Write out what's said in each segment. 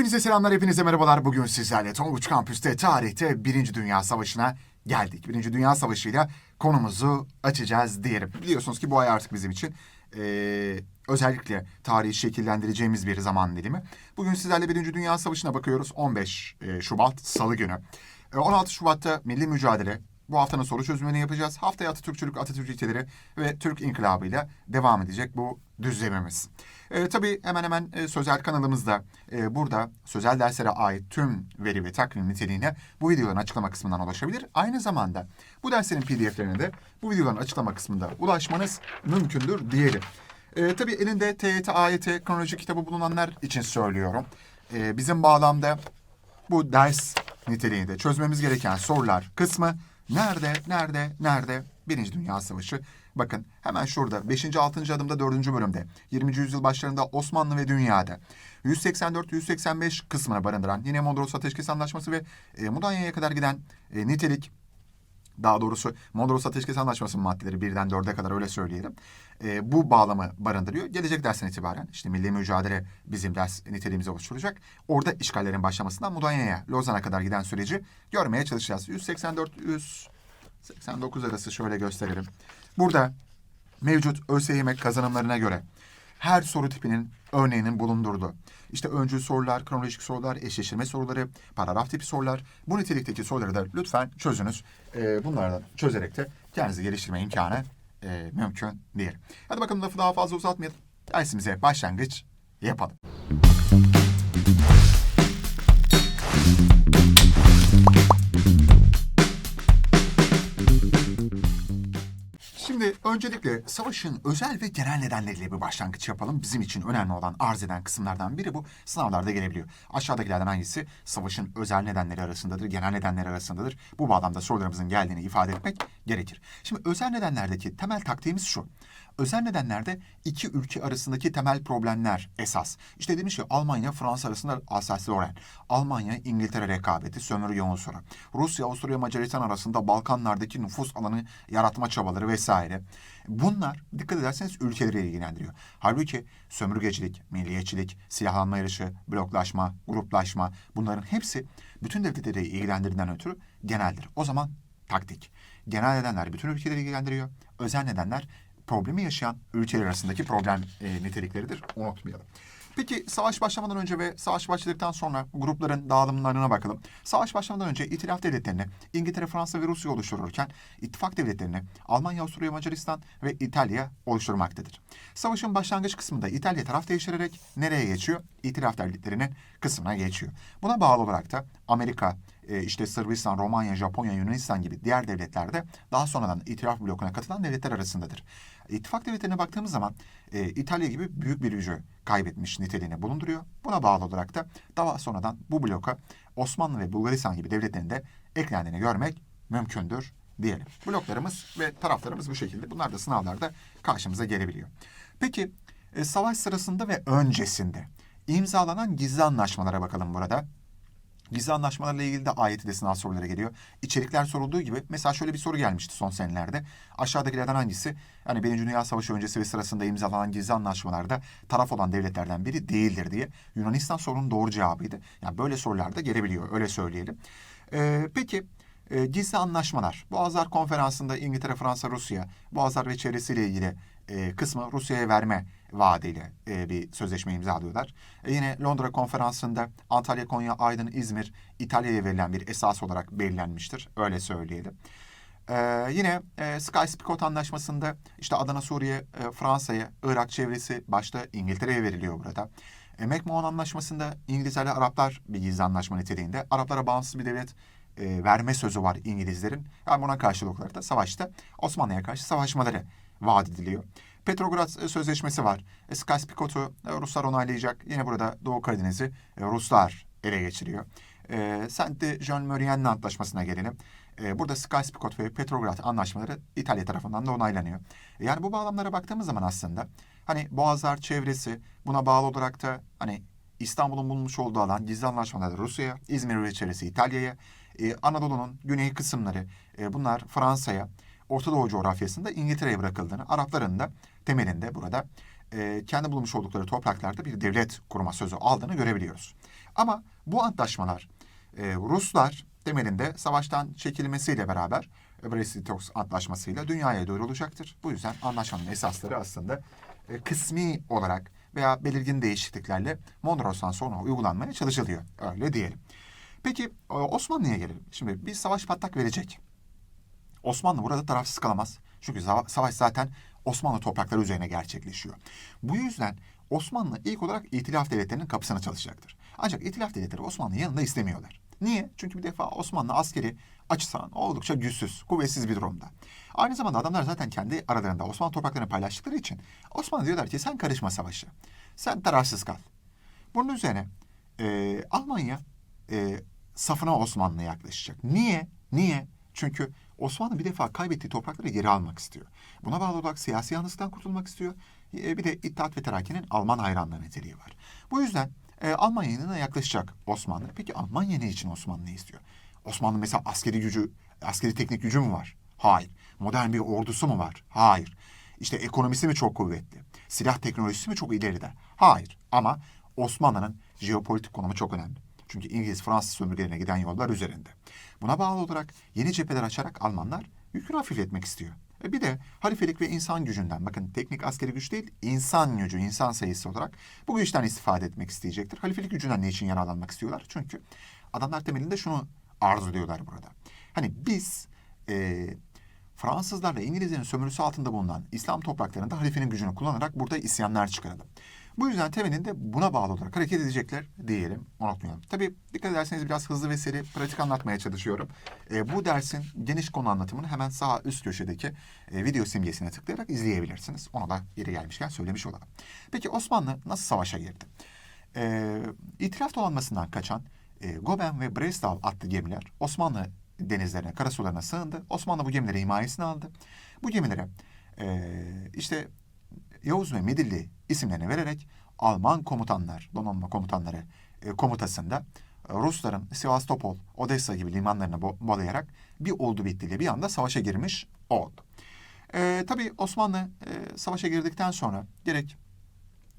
Hepinize selamlar, hepinize merhabalar. Bugün sizlerle Tonguç Kampüs'te tarihte Birinci Dünya Savaşı'na geldik. Birinci Dünya Savaşı'yla konumuzu açacağız diyelim. Biliyorsunuz ki bu ay artık bizim için eee, özellikle tarihi şekillendireceğimiz bir zaman dilimi. Bugün sizlerle Birinci Dünya Savaşı'na bakıyoruz. 15 eee, Şubat Salı günü. E, 16 Şubat'ta milli mücadele. Bu haftanın soru çözümünü yapacağız. Haftaya Atatürkçülük, Atatürk ilkeleri ve Türk İnkılabı'yla devam edecek bu düzlemimiz. E, tabii hemen hemen e, Sözel kanalımızda e, burada sözel derslere ait tüm veri ve takvim niteliğine bu videoların açıklama kısmından ulaşabilir. Aynı zamanda bu derslerin pdf'lerine de bu videoların açıklama kısmında ulaşmanız mümkündür diyelim. E, tabii elinde TYT, AYT kronoloji kitabı bulunanlar için söylüyorum. E, bizim bağlamda bu ders niteliğinde çözmemiz gereken sorular kısmı nerede, nerede, nerede? Birinci Dünya Savaşı. Bakın hemen şurada 5. 6. adımda 4. bölümde 20. yüzyıl başlarında Osmanlı ve dünyada 184-185 kısmını barındıran yine Mondros Ateşkes Anlaşması ve e, Mudanya'ya kadar giden e, nitelik daha doğrusu Mondros Ateşkes Anlaşması'nın maddeleri birden dörde kadar öyle söyleyelim. E, bu bağlamı barındırıyor. Gelecek dersten itibaren işte milli mücadele bizim ders niteliğimizi oluşturacak. Orada işgallerin başlamasından Mudanya'ya, Lozan'a kadar giden süreci görmeye çalışacağız. 184-189 arası şöyle gösterelim. Burada mevcut ÖSYM kazanımlarına göre her soru tipinin örneğinin bulundurduğu, işte öncül sorular, kronolojik sorular, eşleştirme soruları, paragraf tipi sorular, bu nitelikteki soruları da lütfen çözünüz. Ee, bunlardan çözerek de kendinizi geliştirme imkanı e, mümkün değil. Hadi bakalım lafı daha fazla uzatmayalım. Dersimize başlangıç yapalım. Öncelikle savaşın özel ve genel nedenleriyle bir başlangıç yapalım. Bizim için önemli olan arz eden kısımlardan biri bu. Sınavlarda gelebiliyor. Aşağıdakilerden hangisi savaşın özel nedenleri arasındadır, genel nedenleri arasındadır? Bu bağlamda sorularımızın geldiğini ifade etmek gerekir. Şimdi özel nedenlerdeki temel taktiğimiz şu. Özel nedenlerde iki ülke arasındaki temel problemler esas. İşte demiş ki Almanya, Fransa arasında asasi oran. Almanya, İngiltere rekabeti, sömürge unsuru. Rusya, Avusturya, Macaristan arasında Balkanlardaki nüfus alanı yaratma çabaları vesaire. Bunlar dikkat ederseniz ülkeleri ilgilendiriyor. Halbuki sömürgecilik, milliyetçilik, silahlanma yarışı, bloklaşma, gruplaşma bunların hepsi bütün devletleri ilgilendirdiğinden ötürü geneldir. O zaman taktik. Genel nedenler bütün ülkeleri ilgilendiriyor. Özel nedenler problemi yaşayan ülkeler arasındaki problem e, nitelikleridir. Unutmayalım. Peki savaş başlamadan önce ve savaş başladıktan sonra grupların dağılımlarına bakalım. Savaş başlamadan önce itilaf devletlerini İngiltere, Fransa ve Rusya oluştururken ittifak devletlerini Almanya, Avusturya, Macaristan ve İtalya oluşturmaktadır. Savaşın başlangıç kısmında İtalya taraf değiştirerek nereye geçiyor? İtilaf devletlerinin kısmına geçiyor. Buna bağlı olarak da Amerika, e, işte Sırbistan, Romanya, Japonya, Yunanistan gibi diğer devletler de daha sonradan itilaf blokuna katılan devletler arasındadır. İttifak devletlerine baktığımız zaman e, İtalya gibi büyük bir gücü kaybetmiş niteliğini bulunduruyor. Buna bağlı olarak da daha sonradan bu bloka Osmanlı ve Bulgaristan gibi devletlerin de eklendiğini görmek mümkündür diyelim. Bloklarımız ve taraflarımız bu şekilde. Bunlar da sınavlarda karşımıza gelebiliyor. Peki e, savaş sırasında ve öncesinde imzalanan gizli anlaşmalara bakalım burada. Gizli anlaşmalarla ilgili de ayeti de sınav soruları geliyor. İçerikler sorulduğu gibi mesela şöyle bir soru gelmişti son senelerde. Aşağıdakilerden hangisi yani Birinci Dünya Savaşı öncesi ve sırasında imzalanan gizli anlaşmalarda taraf olan devletlerden biri değildir diye. Yunanistan sorunun doğru cevabıydı. Yani böyle sorular da gelebiliyor öyle söyleyelim. Ee, peki e, gizli anlaşmalar. Boğazlar Konferansı'nda İngiltere, Fransa, Rusya Boğazlar ve çevresiyle ilgili e, kısmı Rusya'ya verme vaadiyle e, bir sözleşme imzalıyorlar. E, yine Londra Konferansı'nda Antalya, Konya, Aydın, İzmir İtalya'ya verilen bir esas olarak belirlenmiştir. Öyle söyleyelim. E, yine e, Sykes-Picot Anlaşması'nda işte Adana, Suriye, e, Fransa'ya, Irak çevresi başta İngiltere'ye veriliyor burada. E, McMahon Anlaşması'nda İngilizlerle Araplar bir gizli anlaşma niteliğinde. Araplara bağımsız bir devlet e, verme sözü var İngilizlerin. Yani buna karşılık olarak da savaşta Osmanlı'ya karşı savaşmaları vaat ediliyor. Petrograd Sözleşmesi var. E, Sykes-Picot'u e, Ruslar onaylayacak. Yine burada Doğu Karadeniz'i e, Ruslar ele geçiriyor. E, Saint Jean Maurienne Antlaşması'na gelelim. E, burada Sykes-Picot ve Petrograd anlaşmaları İtalya tarafından da onaylanıyor. E, yani bu bağlamlara baktığımız zaman aslında hani Boğazlar çevresi buna bağlı olarak da hani İstanbul'un bulunmuş olduğu alan gizli anlaşmalarda Rusya'ya, İzmir ve çevresi İtalya'ya, e, Anadolu'nun güney kısımları e, bunlar Fransa'ya, Orta Doğu coğrafyasında İngiltere'ye bırakıldığını, Arapların da temelinde burada e, kendi bulunmuş oldukları topraklarda bir devlet kurma sözü aldığını görebiliyoruz. Ama bu antlaşmalar e, Ruslar temelinde savaştan çekilmesiyle beraber e, Brest-Litovsk antlaşmasıyla dünyaya duyurulacaktır. Bu yüzden anlaşmanın esasları aslında e, kısmi olarak veya belirgin değişikliklerle Mondros'tan sonra uygulanmaya çalışılıyor. Öyle diyelim. Peki e, Osmanlı'ya gelelim. Şimdi bir savaş patlak verecek. Osmanlı burada tarafsız kalamaz. Çünkü savaş zaten Osmanlı toprakları üzerine gerçekleşiyor. Bu yüzden Osmanlı ilk olarak itilaf devletlerinin kapısına çalışacaktır. Ancak itilaf devletleri Osmanlı yanında istemiyorlar. Niye? Çünkü bir defa Osmanlı askeri açısından oldukça güçsüz, kuvvetsiz bir durumda. Aynı zamanda adamlar zaten kendi aralarında Osmanlı topraklarını paylaştıkları için Osmanlı diyorlar ki sen karışma savaşı. Sen tarafsız kal. Bunun üzerine e, Almanya e, safına Osmanlı'ya yaklaşacak. Niye? Niye? Çünkü Osmanlı bir defa kaybettiği toprakları geri almak istiyor. Buna bağlı olarak siyasi yalnızlıktan kurtulmak istiyor. E, bir de İttihat ve Terakki'nin Alman hayranlığı niteliği var. Bu yüzden e, Almanya'ya yaklaşacak Osmanlı. Peki Almanya ne için Osmanlı'yı istiyor? Osmanlı mesela askeri gücü, askeri teknik gücü mü var? Hayır. Modern bir ordusu mu var? Hayır. İşte ekonomisi mi çok kuvvetli? Silah teknolojisi mi çok ileride? Hayır. Ama Osmanlı'nın jeopolitik konumu çok önemli. Çünkü İngiliz, Fransız sömürgelerine giden yollar üzerinde. Buna bağlı olarak yeni cepheler açarak Almanlar yükünü hafifletmek istiyor. E bir de halifelik ve insan gücünden, bakın teknik askeri güç değil, insan gücü, insan sayısı olarak bu güçten istifade etmek isteyecektir. Halifelik gücünden ne için yararlanmak istiyorlar? Çünkü adamlar temelinde şunu arzuluyorlar burada. Hani biz e, Fransızlarla İngilizlerin sömürüsü altında bulunan İslam topraklarında halifenin gücünü kullanarak burada isyanlar çıkaralım. Bu yüzden temelinde buna bağlı olarak hareket edecekler diyelim, unutmayalım. Tabii dikkat ederseniz biraz hızlı ve seri pratik anlatmaya çalışıyorum. E, bu dersin geniş konu anlatımını hemen sağ üst köşedeki e, video simgesine tıklayarak izleyebilirsiniz. Onu da yeri gelmişken söylemiş olalım. Peki Osmanlı nasıl savaşa girdi? E, İtilaf dolanmasından kaçan e, Goben ve Breslav adlı gemiler Osmanlı denizlerine, karasularına sığındı. Osmanlı bu gemileri himayesine aldı. Bu gemilere e, işte Yavuz ve Midilli isimlerini vererek Alman komutanlar, donanma komutanları e, komutasında e, Rusların Sivastopol, Odessa gibi limanlarını bo bolayarak bir oldu bittiyle bir anda savaşa girmiş oldu. E, tabii Osmanlı e, savaşa girdikten sonra gerek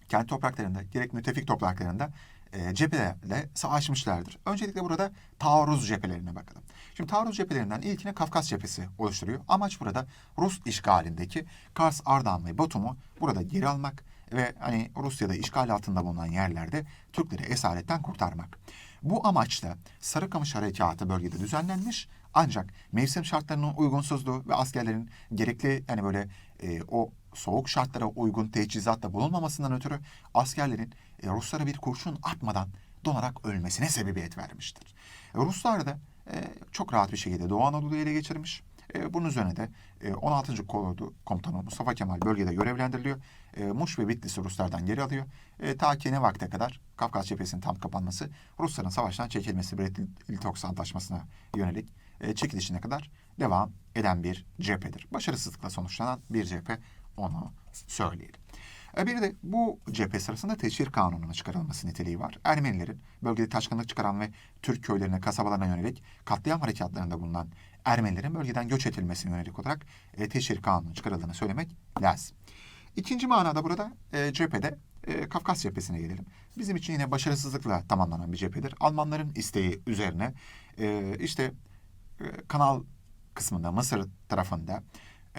kendi topraklarında gerek müttefik topraklarında e, cephelerle savaşmışlardır. Öncelikle burada taarruz cephelerine bakalım. Şimdi taarruz cephelerinden ilkine Kafkas cephesi oluşturuyor. Amaç burada Rus işgalindeki Kars, Ardahan ve Batum'u burada geri almak ve hani Rusya'da işgal altında bulunan yerlerde Türkleri esaretten kurtarmak. Bu amaçla Sarıkamış Harekatı bölgede düzenlenmiş ancak mevsim şartlarının uygunsuzluğu ve askerlerin gerekli yani böyle e, o soğuk şartlara uygun teçhizatta bulunmamasından ötürü askerlerin e, Ruslara bir kurşun atmadan donarak ölmesine sebebiyet vermiştir. Ruslar da çok rahat bir şekilde Doğu Anadolu'yu ele geçirmiş. E, bunun üzerine de e, 16. Kolordu Komutanı Mustafa Kemal bölgede görevlendiriliyor. E, Muş ve Bitlis'i Ruslardan geri alıyor. E, ta ki ne vakte kadar Kafkas cephesinin tam kapanması, Rusların savaştan çekilmesi Brest-Litovsk Antlaşması'na yönelik e, çekilişine kadar devam eden bir cephedir. Başarısızlıkla sonuçlanan bir cephe onu söyleyelim. E, bir de bu cephe sırasında teşhir kanununun çıkarılması niteliği var. Ermenilerin bölgede taşkınlık çıkaran ve Türk köylerine, kasabalarına yönelik katliam harekatlarında bulunan Ermenilerin bölgeden göç edilmesine yönelik olarak e, teşhir kanunun çıkarıldığını söylemek lazım. İkinci manada burada e, cephede e, Kafkas cephesine gelelim. Bizim için yine başarısızlıkla tamamlanan bir cephedir. Almanların isteği üzerine e, işte e, kanal kısmında Mısır tarafında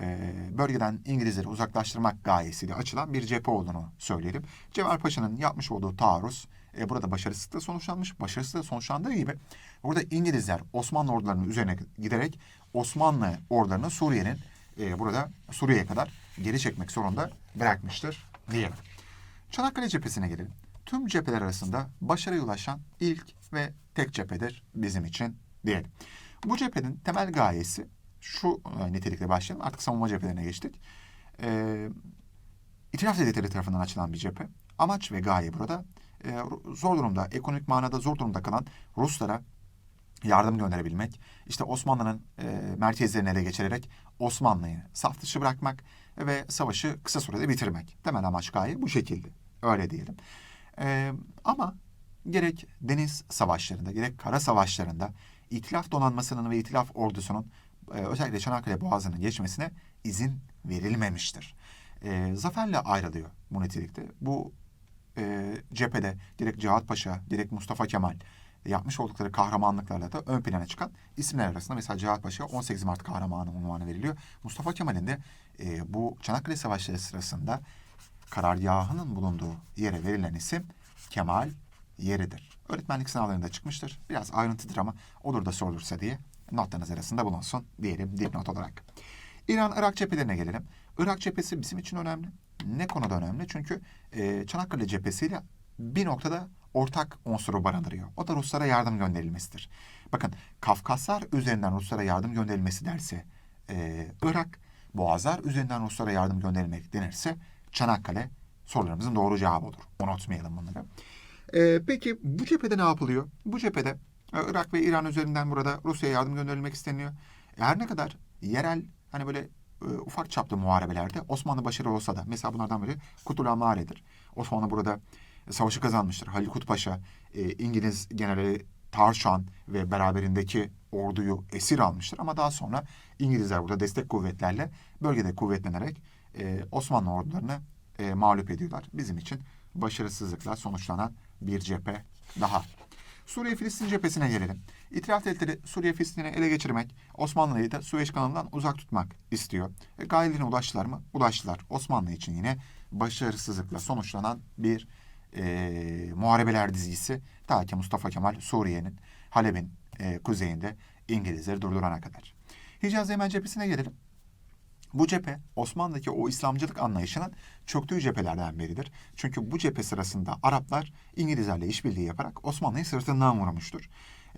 e, bölgeden İngilizleri uzaklaştırmak gayesiyle açılan bir cephe olduğunu söyleyelim. Cemal Paşa'nın yapmış olduğu taarruz e, burada başarısızlıkla sonuçlanmış. Başarısızlıkla sonuçlandığı gibi burada İngilizler Osmanlı ordularının üzerine giderek Osmanlı ordularını Suriye'nin e, burada Suriye'ye kadar geri çekmek zorunda bırakmıştır diyelim. Çanakkale cephesine gelelim. Tüm cepheler arasında başarıya ulaşan ilk ve tek cephedir bizim için diyelim. Bu cephenin temel gayesi şu e, nitelikle başlayalım. Artık savunma cephelerine geçtik. E, İtilaf devletleri tarafından açılan bir cephe. Amaç ve gaye burada e, zor durumda, ekonomik manada zor durumda kalan Ruslara yardım gönderebilmek, işte Osmanlı'nın e, merkezlerini ele geçirerek Osmanlı'yı saf dışı bırakmak ve savaşı kısa sürede bitirmek. Temel amaç gaye bu şekilde. Öyle diyelim. E, ama gerek deniz savaşlarında, gerek kara savaşlarında İtilaf donanmasının ve İtilaf ordusunun e, özellikle Çanakkale Boğazı'nın geçmesine izin verilmemiştir. E, zaferle ayrılıyor bu nitelikte. Bu e, cephede direkt Cihat Paşa, direkt Mustafa Kemal yapmış oldukları kahramanlıklarla da ön plana çıkan isimler arasında mesela Cihat Paşa 18 Mart kahramanı unvanı veriliyor. Mustafa Kemal'in de e, bu Çanakkale Savaşları sırasında karargahının bulunduğu yere verilen isim Kemal Yeridir. Öğretmenlik sınavlarında çıkmıştır. Biraz ayrıntıdır ama olur da sorulursa diye notlarınız arasında bulunsun diyelim dipnot olarak. İran-Irak cephelerine gelelim. Irak cephesi bizim için önemli. Ne konuda önemli? Çünkü e, Çanakkale cephesiyle bir noktada ortak unsuru barındırıyor. O da Ruslara yardım gönderilmesidir. Bakın Kafkaslar üzerinden Ruslara yardım gönderilmesi derse e, Irak, Boğazlar üzerinden Ruslara yardım gönderilmek denirse Çanakkale sorularımızın doğru cevabı olur. Unutmayalım bunları. E, peki bu cephede ne yapılıyor? Bu cephede Irak ve İran üzerinden burada Rusya'ya yardım gönderilmek isteniyor. Her ne kadar yerel hani böyle e, ufak çaplı muharebelerde Osmanlı başarılı olsa da mesela bunlardan biri Kutul Mare'dir. Osmanlı burada savaşı kazanmıştır. Halil Kutpaşa, e, İngiliz generali Tarşan ve beraberindeki orduyu esir almıştır. Ama daha sonra İngilizler burada destek kuvvetlerle bölgede kuvvetlenerek e, Osmanlı ordularını e, mağlup ediyorlar. Bizim için başarısızlıkla sonuçlanan bir cephe daha. Suriye-Filistin cephesine gelelim. İtiraf devletleri Suriye-Filistin'i ele geçirmek, Osmanlı'yı da Süveyş kanalından uzak tutmak istiyor. E, gayelerine ulaştılar mı? Ulaştılar. Osmanlı için yine başarısızlıkla sonuçlanan bir e, muharebeler dizisi. Ta ki Mustafa Kemal Suriye'nin, Halep'in e, kuzeyinde İngilizleri durdurana kadar. Hicaz Yemen cephesine gelelim. Bu cephe Osmanlı'daki o İslamcılık anlayışının çöktüğü cephelerden biridir. Çünkü bu cephe sırasında Araplar İngilizlerle işbirliği yaparak Osmanlı'yı sırtından vurmuştur.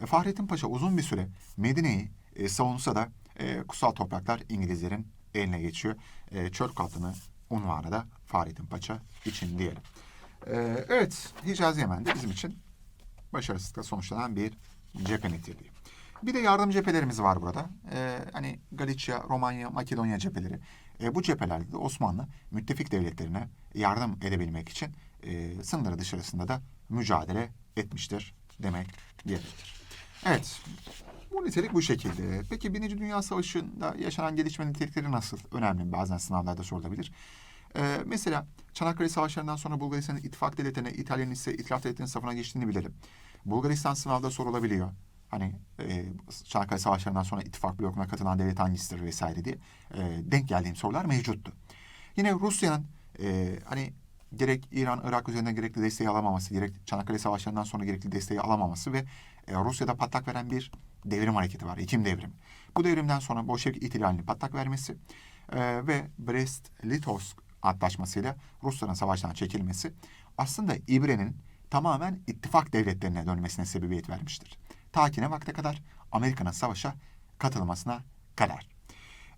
E, Fahrettin Paşa uzun bir süre Medine'yi e, savunsa da e, kutsal topraklar İngilizlerin eline geçiyor. E, çöl kaptanı unvanı da Fahrettin Paşa için diyelim. E, evet, Hicaz Yemen'de bizim için başarısızlıkla sonuçlanan bir cephe niteliği. Bir de yardım cephelerimiz var burada. Ee, hani Galicia, Romanya, Makedonya cepheleri. Ee, bu cephelerde de Osmanlı müttefik devletlerine yardım edebilmek için e, sınırları dışarısında da mücadele etmiştir demek gerekir. Evet, bu nitelik bu şekilde. Peki Birinci Dünya Savaşı'nda yaşanan gelişme nitelikleri nasıl? Önemli bazen sınavlarda sorulabilir. Ee, mesela Çanakkale Savaşları'ndan sonra Bulgaristan'ın ittifak devletlerine, İtalya'nın ise itilaf devletlerinin safına geçtiğini bilelim. Bulgaristan sınavda sorulabiliyor. Hani e, Çanakkale Savaşları'ndan sonra ittifak blokuna katılan devlet hangisidir vesaire diye e, denk geldiğim sorular mevcuttu. Yine Rusya'nın e, hani gerek İran, Irak üzerinden gerekli desteği alamaması, gerek Çanakkale Savaşları'ndan sonra gerekli desteği alamaması ve e, Rusya'da patlak veren bir devrim hareketi var, Ekim devrimi. Bu devrimden sonra Bolşevik ihtilalini patlak vermesi e, ve Brest-Litovsk antlaşmasıyla Rusların savaştan çekilmesi aslında İbre'nin tamamen ittifak devletlerine dönmesine sebebiyet vermiştir. Ta ki ne vakte kadar? Amerika'nın savaşa katılmasına kadar.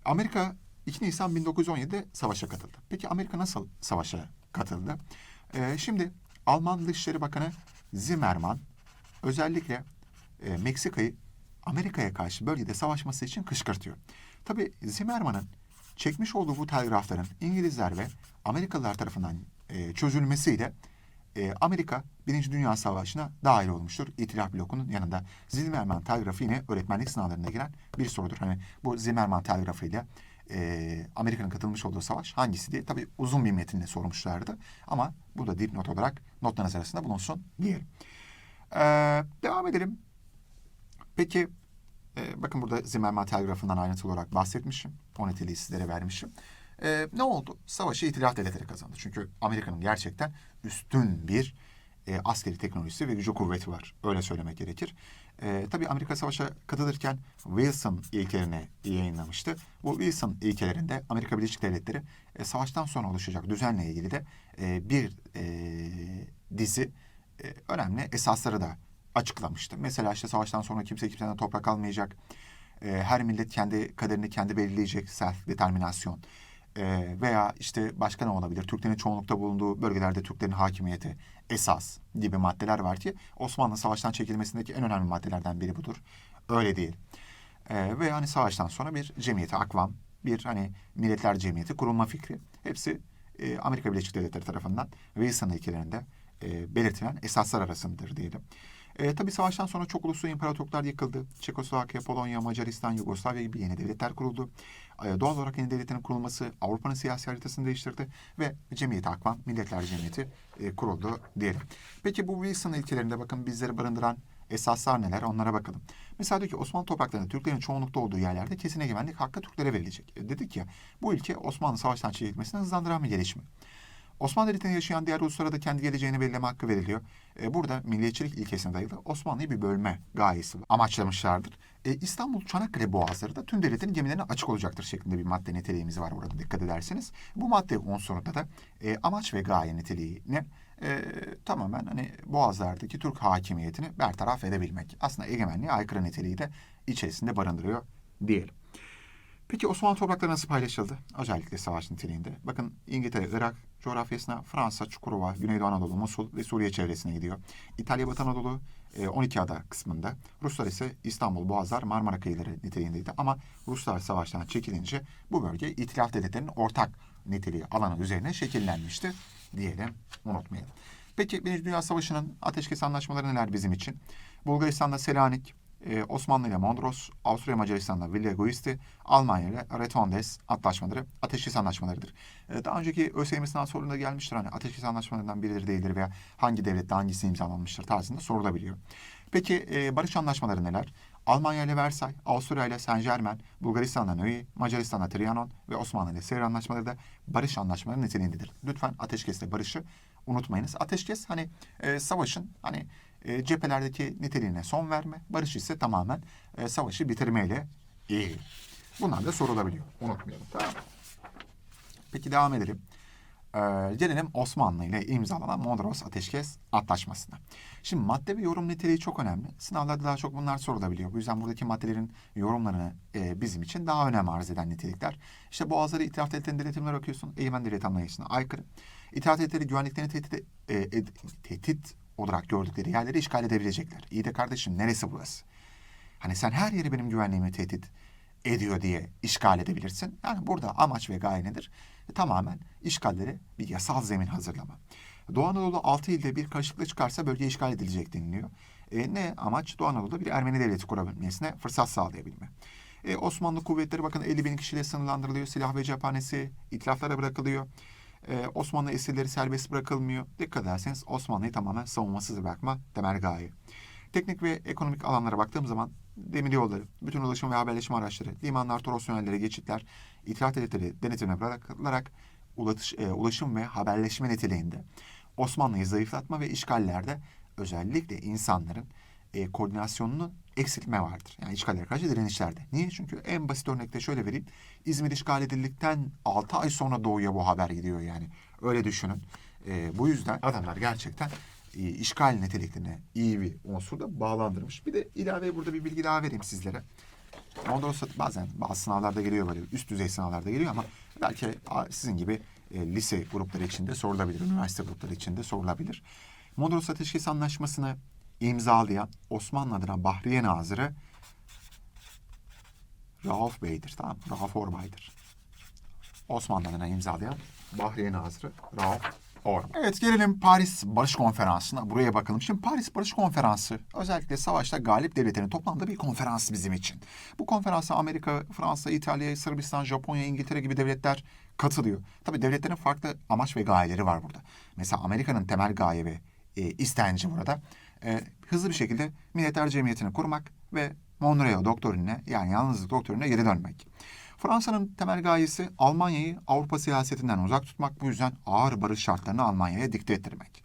Amerika 2 Nisan 1917'de savaşa katıldı. Peki Amerika nasıl savaşa katıldı? Ee, şimdi Alman Dışişleri Bakanı Zimmermann özellikle e, Meksika'yı Amerika'ya karşı bölgede savaşması için kışkırtıyor. Tabii Zimmermann'ın çekmiş olduğu bu telgrafların İngilizler ve Amerikalılar tarafından e, çözülmesiyle e, Amerika Birinci Dünya Savaşı'na dahil olmuştur. İtilaf blokunun yanında. Zimmerman telgrafı yine öğretmenlik sınavlarına giren bir sorudur. Hani bu Zimmerman telgrafıyla e, Amerika'nın katılmış olduğu savaş hangisi diye tabii uzun bir metinle sormuşlardı. Ama bu da dipnot olarak notlarınız arasında bulunsun diyelim. E, devam edelim. Peki e, bakın burada Zimmerman telgrafından ayrıntılı olarak bahsetmişim. O niteliği sizlere vermişim. E, ne oldu? Savaşı itilaf devletleri kazandı. Çünkü Amerika'nın gerçekten üstün bir e, askeri teknolojisi ve gücü kuvveti var. Öyle söylemek gerekir. E, tabii Amerika savaşa katılırken Wilson ilkelerini yayınlamıştı. Bu Wilson ilkelerinde Amerika Birleşik Devletleri e, savaştan sonra oluşacak düzenle ilgili de e, bir e, dizi e, önemli esasları da açıklamıştı. Mesela işte savaştan sonra kimse kimseden toprak almayacak. E, her millet kendi kaderini kendi belirleyecek. Self determinasyon. E, veya işte başka ne olabilir? Türklerin çoğunlukta bulunduğu bölgelerde Türklerin hakimiyeti esas gibi maddeler var ki Osmanlı savaştan çekilmesindeki en önemli maddelerden biri budur. Öyle değil. E, ve hani savaştan sonra bir cemiyeti akvam, bir hani milletler cemiyeti kurulma fikri hepsi e, Amerika Birleşik Devletleri tarafından Wilson ilkelerinde e, belirtilen esaslar arasındadır diyelim. E, tabii savaştan sonra çok uluslu imparatorluklar yıkıldı. Çekoslovakya, Polonya, Macaristan, Yugoslavya gibi yeni devletler kuruldu. E, doğal olarak yeni devletlerin kurulması Avrupa'nın siyasi haritasını değiştirdi ve Cemiyeti Akvan, Milletler Cemiyeti e, kuruldu diyelim. Peki bu Wilson ilkelerinde bakın bizleri barındıran esaslar neler onlara bakalım. Mesela diyor ki Osmanlı topraklarında Türklerin çoğunlukta olduğu yerlerde kesin egemenlik hakkı Türklere verilecek. E, dedik ya bu ilke Osmanlı savaştan çekilmesini hızlandıran bir gelişme. Osmanlı Devleti'nde yaşayan diğer uluslara da kendi geleceğini belirleme hakkı veriliyor. E, burada milliyetçilik ilkesine dayalı Osmanlı'yı bir bölme gayesi amaçlamışlardır. E, İstanbul Çanakkale boğazları da tüm devletlerin gemilerine açık olacaktır şeklinde bir madde niteliğimiz var burada dikkat ederseniz. Bu madde unsurunda da e, amaç ve gaye niteliğine e, tamamen hani boğazlardaki Türk hakimiyetini bertaraf edebilmek. Aslında egemenliğe aykırı niteliği de içerisinde barındırıyor diyelim. Peki Osmanlı toprakları nasıl paylaşıldı? Özellikle savaş niteliğinde. Bakın İngiltere, Irak coğrafyasına, Fransa, Çukurova, Güneydoğu Anadolu, Musul ve Suriye çevresine gidiyor. İtalya, Batı Anadolu, e, 12 ada kısmında. Ruslar ise İstanbul, Boğazlar, Marmara kıyıları niteliğindeydi. Ama Ruslar savaştan çekilince bu bölge itilaf devletlerinin ortak niteliği alanı üzerine şekillenmişti diyelim, unutmayalım. Peki Birinci Dünya Savaşı'nın ateşkes anlaşmaları neler bizim için? Bulgaristan'da Selanik, ee, Osmanlı ile Mondros, Avusturya Macaristan'da Villa Giusti, Almanya ile Retondes antlaşmaları ateşkes anlaşmalarıdır. Ee, daha önceki ÖSYM sınav sorusunda gelmiştir hani ateşkes anlaşmalarından biridir değildir veya hangi devlette hangisi imzalanmıştır tarzında sorulabiliyor. Peki e, barış anlaşmaları neler? Almanya ile Versay, Avusturya ile Saint Germain, Bulgaristan'la Nöy, Macaristan'la Trianon ve Osmanlı ile Sevr anlaşmaları da barış anlaşmaları niteliğindedir. Lütfen ateşkesle barışı unutmayınız. Ateşkes hani e, savaşın hani e, cephelerdeki niteliğine son verme, barış ise tamamen e, savaşı bitirmeyle ilgili. Bunlar da sorulabiliyor. Unutmayalım. Tamam Peki devam edelim. Ee, gelelim Osmanlı ile imzalanan Mondros Ateşkes Antlaşması'na. Şimdi madde ve yorum niteliği çok önemli. Sınavlarda daha çok bunlar sorulabiliyor. Bu yüzden buradaki maddelerin yorumlarını e, bizim için daha önem arz eden nitelikler. İşte Boğazları İtilaf Devletleri'nin denetimler okuyorsun. Egemen devlet anlayışına aykırı. İtilaf Devletleri güvenliklerini tehdit, e, e, tehdit olarak gördükleri yerleri işgal edebilecekler. İyi de kardeşim neresi burası? Hani sen her yeri benim güvenliğimi tehdit ediyor diye işgal edebilirsin. Yani burada amaç ve gaye nedir? E, tamamen işgalleri bir yasal zemin hazırlama. Doğu Anadolu 6 ilde bir karışıklık çıkarsa bölge işgal edilecek deniliyor. E, ne amaç? Doğu Anadolu'da bir Ermeni devleti kurabilmesine fırsat sağlayabilme. E, Osmanlı kuvvetleri bakın 50 bin kişiyle sınırlandırılıyor. Silah ve cephanesi itlaflara bırakılıyor. Ee, Osmanlı esirleri serbest bırakılmıyor. Dikkat ederseniz Osmanlı'yı tamamen savunmasız bırakma temel gaye. Teknik ve ekonomik alanlara baktığım zaman demir yolları, bütün ulaşım ve haberleşme araçları, limanlar, toros tünelleri, geçitler, itiraz devletleri denetimine bırakılarak ulaşış, e, ulaşım ve haberleşme niteliğinde Osmanlı'yı zayıflatma ve işgallerde özellikle insanların e, koordinasyonunu eksiltme vardır. Yani işgallere karşı direnişlerde. Niye? Çünkü en basit örnekte şöyle vereyim. İzmir işgal edildikten 6 ay sonra doğuya bu haber gidiyor yani. Öyle düşünün. E, bu yüzden adamlar gerçekten e, işgal niteliklerine iyi bir unsurda bağlandırmış. Bir de ilave burada bir bilgi daha vereyim sizlere. Mondros bazen bazı sınavlarda geliyor böyle üst düzey sınavlarda geliyor ama belki sizin gibi e, lise grupları içinde sorulabilir, üniversite grupları içinde sorulabilir. Mondros Ateşkes Anlaşması'nı imzalayan Osmanlı adına Bahriye Nazırı Rauf Bey'dir. Tamam Rauf Orbay'dır. Osmanlı adına imzalayan Bahriye Nazırı Rauf Orbay. Evet gelelim Paris Barış Konferansı'na. Buraya bakalım. Şimdi Paris Barış Konferansı özellikle savaşta galip devletlerin toplandığı bir konferans bizim için. Bu konferansa Amerika, Fransa, İtalya, Sırbistan, Japonya, İngiltere gibi devletler katılıyor. Tabii devletlerin farklı amaç ve gayeleri var burada. Mesela Amerika'nın temel gaye ve e, istenci burada e, hızlı bir şekilde milletler cemiyetini kurmak ve Monroe doktrinine yani yalnızlık doktrinine geri dönmek. Fransa'nın temel gayesi Almanya'yı Avrupa siyasetinden uzak tutmak, bu yüzden ağır barış şartlarını Almanya'ya dikte ettirmek.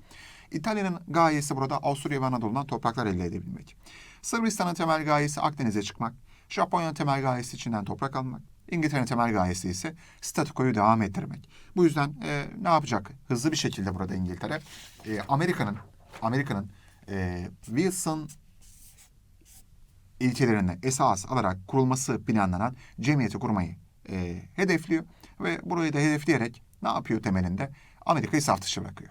İtalya'nın gayesi burada Avusturya ve Anadolu'dan topraklar elde edebilmek. Sırbistan'ın temel gayesi Akdeniz'e çıkmak, Japonya'nın temel gayesi içinden toprak almak, İngiltere'nin temel gayesi ise statükoyu devam ettirmek. Bu yüzden e, ne yapacak? Hızlı bir şekilde burada İngiltere, e, Amerika'nın Amerika'nın e, Wilson ilkelerine esas alarak kurulması planlanan cemiyeti kurmayı e, hedefliyor ve burayı da hedefleyerek ne yapıyor temelinde? Amerika'yı saf dışı bırakıyor.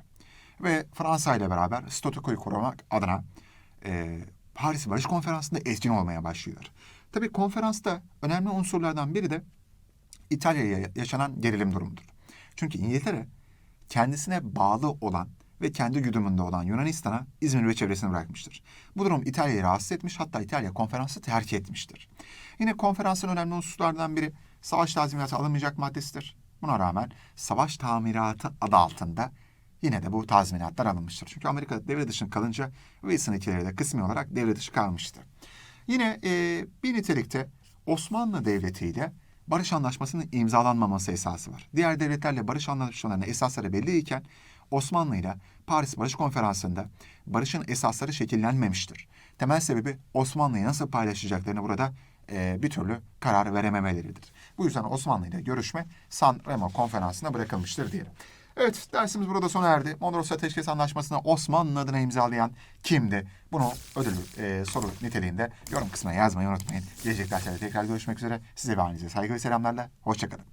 Ve Fransa ile beraber statükoyu korumak adına e, Paris Barış Konferansı'nda etkin olmaya başlıyorlar. Tabii konferansta önemli unsurlardan biri de İtalya'ya yaşanan gerilim durumudur. Çünkü İngiltere kendisine bağlı olan ve kendi güdümünde olan Yunanistan'a İzmir ve çevresini bırakmıştır. Bu durum İtalya'yı rahatsız etmiş hatta İtalya konferansı terk etmiştir. Yine konferansın önemli hususlardan biri savaş tazminatı alınmayacak maddesidir. Buna rağmen savaş tamiratı adı altında yine de bu tazminatlar alınmıştır. Çünkü Amerika devre dışı kalınca Wilson ülkeleri de kısmi olarak devre dışı kalmıştı. Yine e, bir nitelikte Osmanlı Devleti ile barış anlaşmasının imzalanmaması esası var. Diğer devletlerle barış anlaşmalarının esasları belliyken Osmanlı ile Paris Barış Konferansı'nda barışın esasları şekillenmemiştir. Temel sebebi Osmanlı'yı nasıl paylaşacaklarını burada e, bir türlü karar verememeleridir. Bu yüzden Osmanlı ile görüşme San Remo konferansına bırakılmıştır diyelim. Evet dersimiz burada sona erdi. Mondros Ateşkes Anlaşması'nı Osmanlı adına imzalayan kimdi? Bunu ödül e, soru niteliğinde yorum kısmına yazmayı unutmayın. Gelecek derslerde tekrar görüşmek üzere. Size ve ailenize saygı ve selamlarla. Hoşçakalın.